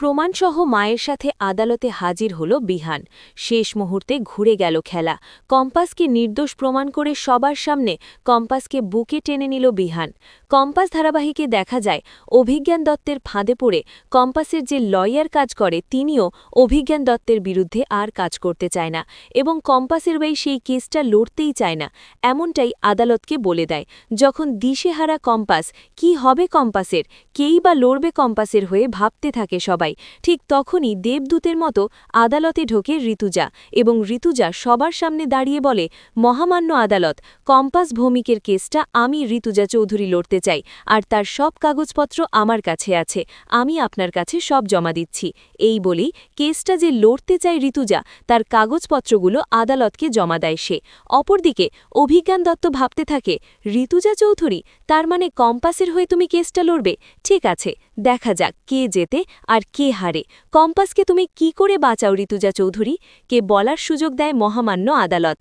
প্রমাণসহ মায়ের সাথে আদালতে হাজির হল বিহান। শেষ মুহূর্তে ঘুরে গেল খেলা। কম্পাসকে নির্দোষ প্রমাণ করে সবার সামনে কম্পাসকে বুকে টেনে নিল বিহান। কম্পাস ধারাবাহিকে দেখা যায়, অভিজ্ঞান দত্তের ফাঁদে পড়ে কম্পাসের যে লয়ার কাজ করে, তিনিও অভিজ্ঞান দত্তের বিরুদ্ধে আর কাজ করতে চায় না এবং কম্পাসের বাই সেই কেসটা লড়তেই চায় না, এমনটাই আদালতকে বলে দেয়। যখন দিশেহারা কম্পাস, কি হবে কম্পাসের? কেই বা লড়বে কম্পাসের হয়ে? ভাবতে থাকে সবাই। ঠিক তখনই দেবদূতের মতো আদালতে ঢোকে ঋতুজা এবং ঋতুজা সবার সামনে দাঁড়িয়ে বলে, মহামান্য আদালত, কম্পাস ভৌমিকের কেসটা আমি ঋতুজা চৌধুরী লড়তে চাই আর তার সব কাগজপত্র আমার কাছে আছে, আমি আপনার কাছে সব জমা দিচ্ছি। এই বলেই কেসটা যে লড়তে চায় ঋতুজা, তার কাগজপত্রগুলো আদালতকে জমা দেয় সে। অপরদিকে অভিজ্ঞান দত্ত ভাবতে থাকে, ঋতুজা চৌধুরী, তার মানে কম্পাসের হয়ে তুমি কেসটা লড়বে? ঠিক আছে, দেখা যাক কে জেতে আর কে হারে? কম্পাসকে তুমি কি করে বাঁচাও ঋতুজা চৌধুরী? কে বলার সুযোগ দেয় মহামান্য আদালত।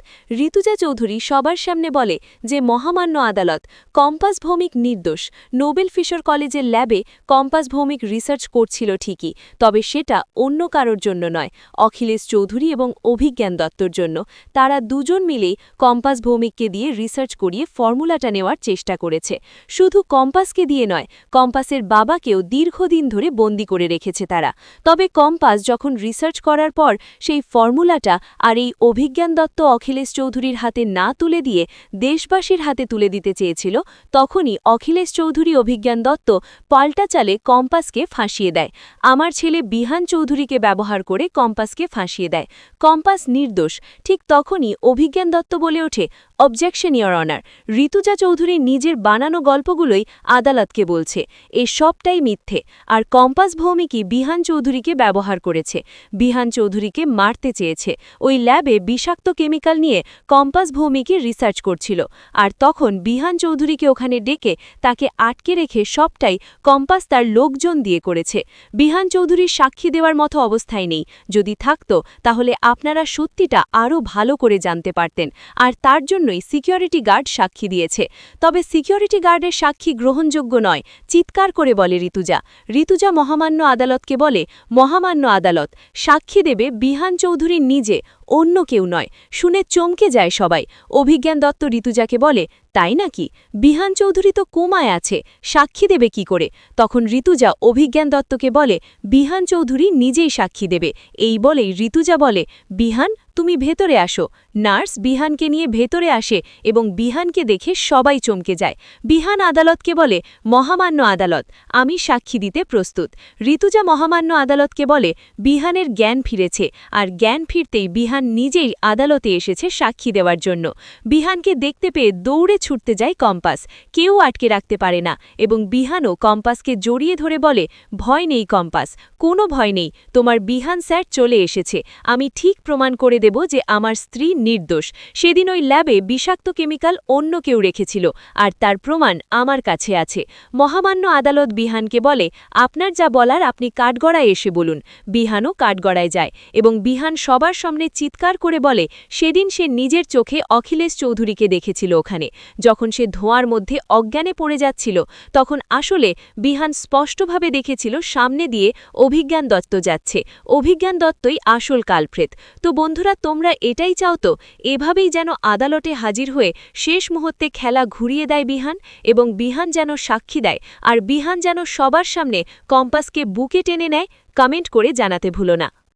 ঋতুজা চৌধুরী সবার সামনে বলে যে, মহামান্য আদালত, কম্পাস ভৌমিক নির্দোষ। নোবেল ফিশর কলেজের ল্যাবে কম্পাস ভৌমিক রিসার্চ করছিল ঠিকই, তবে সেটা অন্য কারোর জন্য নয়, অখিলেশ চৌধুরী এবং অভিজ্ঞান দত্তর জন্য। তারা দুজন মিলেই কম্পাস ভৌমিককে দিয়ে রিসার্চ করিয়ে ফর্মুলাটা নেওয়ার চেষ্টা করেছে। শুধু কম্পাসকে দিয়ে নয়, কম্পাসের বাবাকেও দীর্ঘদিন ধরে বন্দি করে রেখেছে তারা। তবে কম্পাস যখন রিসার্চ করার পর সেই ফর্মুলাটা আর এই অভিজ্ঞান দত্ত অখিলেশ চৌধুরীর হাতে না তুলে দিয়ে দেশবাসীর হাতে তুলে দিতে চেয়েছিল, তখনই অখিলেশ চৌধুরী অভিজ্ঞান দত্ত পাল্টা চালে কম্পাসকে ফাঁসিয়ে দেয়। আমার ছেলে বিহান চৌধুরীকে ব্যবহার করে কম্পাসকে ফাঁসিয়ে দেয়। কম্পাস নির্দোষ। ঠিক তখনই অভিজ্ঞান দত্ত বলে ওঠে objection your honour Rituja Chowdhury নিজের বানানো গল্পগুলোই আদালতকে বলছে। এ সবটাই মিথ্যে। আর কম্পাস ভৌমিকই বিহান চৌধুরীকে ব্যবহার করেছে। বিহান চৌধুরীকে মারতে চেয়েছে। ওই ল্যাবে বিষাক্ত কেমিক্যাল নিয়ে কম্পাস ভৌমিকে রিসার্চ করছিল। আর তখন বিহান চৌধুরীকে ওখানে ডেকে তাকে আটকে রেখে সবটাই কম্পাস তার লোকজন দিয়ে করেছে। বিহান চৌধুরীর সাক্ষী দেওয়ার মতো অবস্থায় নেই। যদি থাকত, তাহলে আপনারা সত্যিটা আরও ভালো করে জানতে পারতেন। আর তার জন্যই সিকিউরিটি গার্ড সাক্ষী দিয়েছে। তবে সিকিউরিটি গার্ডের সাক্ষী গ্রহণযোগ্য নয়, চিৎকার করে বলে ঋতুজা। ঋতুজা মহামান্য আদালতকে বলে, মহামান্য আদালত, সাক্ষী দেবে বিহান চৌধুরী নিজে, অন্য কেউ নয়। শুনে চমকে যায় সবাই। অভিজ্ঞান দত্ত ঋতুজাকে বলে, তাই নাকি? বিহান চৌধুরী তো কোমায় আছে, সাক্ষী দেবে কি করে? তখন ঋতুজা অভিজ্ঞান দত্তকে বলে, বিহান চৌধুরী নিজেই সাক্ষী দেবে। এই বলেই ঋতুজা বলে, বিহান তুমি ভেতরে আসো। নার্স বিহানকে নিয়ে ভেতরে আসে এবং বিহানকে দেখে সবাই চমকে যায়। বিহান আদালতকে বলে, মহামান্য আদালত, আমি সাক্ষী দিতে প্রস্তুত। ঋতুজা মহামান্য আদালতকে বলে, বিহানের জ্ঞান ফিরেছে, আর জ্ঞান ফিরতেই বিহান নিজেই আদালতে এসেছে সাক্ষী দেওয়ার জন্য। বিহানকে দেখতে পেয়ে দৌড়ে ছুটতে যায় কম্পাস। কেউ আটকে রাখতে পারে না এবং বিহানও কম্পাসকে জড়িয়ে ধরে বলে, ভয় নেই কম্পাস, কোনো ভয় নেই। তোমার বিহান স্যার চলে এসেছে। আমি ঠিক প্রমাণ করে দেব যে আমার স্ত্রী নির্দোষ। সেদিন ওই ল্যাবে বিষাক্ত কেমিক্যাল অন্য কেউ রেখেছিল, আর তার প্রমাণ আমার কাছে আছে। মহামান্য আদালত বিহানকে বলে, আপনার যা বলার আপনি কাঠগড়ায় এসে বলুন। বিহানও কাঠগড়ায় যায় এবং বিহান সবার সামনে চিৎকার করে বলে, সেদিন সে নিজের চোখে অখিলেশ চৌধুরীকে দেখেছিল ওখানে। যখন সে ধোঁয়ার মধ্যে অজ্ঞানে পড়ে যাচ্ছিল, তখন আসলে বিহান স্পষ্টভাবে দেখেছিল সামনে দিয়ে অভিজ্ঞান দত্ত যাচ্ছে। অভিজ্ঞান দত্তই আসল কালপ্রেত। তো বন্ধুরা তোমরা এটাই চাও তো, এভাবেই যেন আদালতে হাজির হয়ে শেষ মুহূর্তে খেলা ঘুরিয়ে দেয় বিহান এবং বিহান যেন সাক্ষী দেয় আর বিহান যেন সবার সামনে কম্পাসকে বুকে টেনে নেয়, কমেন্ট করে জানাতে ভুলো না।